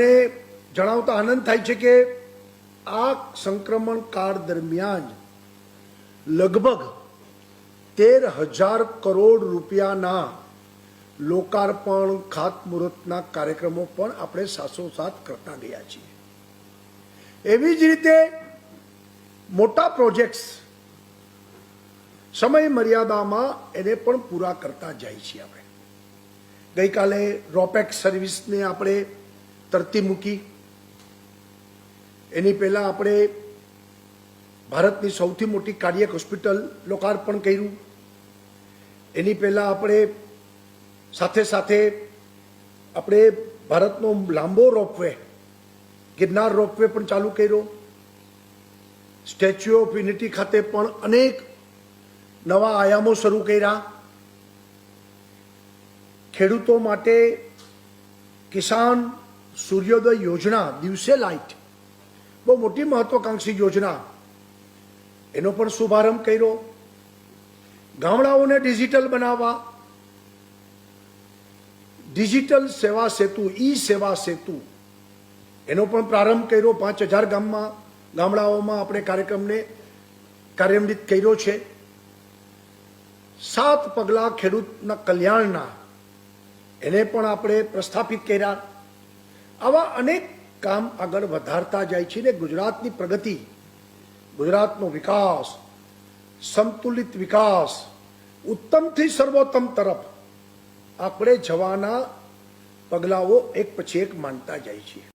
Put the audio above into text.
અને જણાવતા આનંદ થાય છે કે આ સંક્રમણ કાળ દરમિયાન લગભગ તેર હજાર કરોડ રૂપિયાના લોકાર્પણ, ખાતમુહૂર્તના કાર્યક્રમો પણ આપણે સાથોસાથ કરતા ગયા છીએ. એવી જ રીતે મોટા પ્રોજેક્ટ્સ સમય મર્યાદામાં એને પણ પૂરા કરતા જાય છીએ આપણે. ગઈકાલે રોપેક્સ સર્વિસને આપણે તરતી મૂકી એની પહેલા આપણે ભારતની સૌથી મોટી કાર્ડિયક હોસ્પિટલ લોકાર્પણ કર્યું. એની પહેલા આપણે સાથે સાથે આપણે ભારતનો લાંબો રોપવે, ગિરનાર રોપવે પણ ચાલુ કર્યો. સ્ટેચ્યુ ઓફ યુનિટી ખાતે પણ અનેક નવા આયામો શરૂ કર્યા. ખેડૂતો માટે કિસાન સૂર્યોદય યોજના દિવસે લાઇટ. બહુ મોટી મહત્વાકાંક્ષી યોજના. એનો પણ શુભારંભ કર્યો. ગામડાઓને ડિજિટલ બનાવવા. ડિજિટલ સેવા સેતુ ઈ સેવા સેતુ. એનો પણ પ્રારંભ કર્યો પાંચ હજાર ગામમાં. ગામડાઓમાં આપણે કાર્યક્રમને કાર્યાન્વિત કર્યો છે. સાત પગલાં ખેડૂતના કલ્યાણના. એને પણ આપણે પ્રસ્થાપિત કર્યા. આવા અનેક કામ આગળ વધારતા જાય છે ને ગુજરાતની પ્રગતિ, ગુજરાતનો વિકાસ, સંતુલિત વિકાસ, ઉત્તમથી સર્વોત્તમ તરફ આપણે જવાના પગલાઓ એક પછી એક માનતા જાય છે.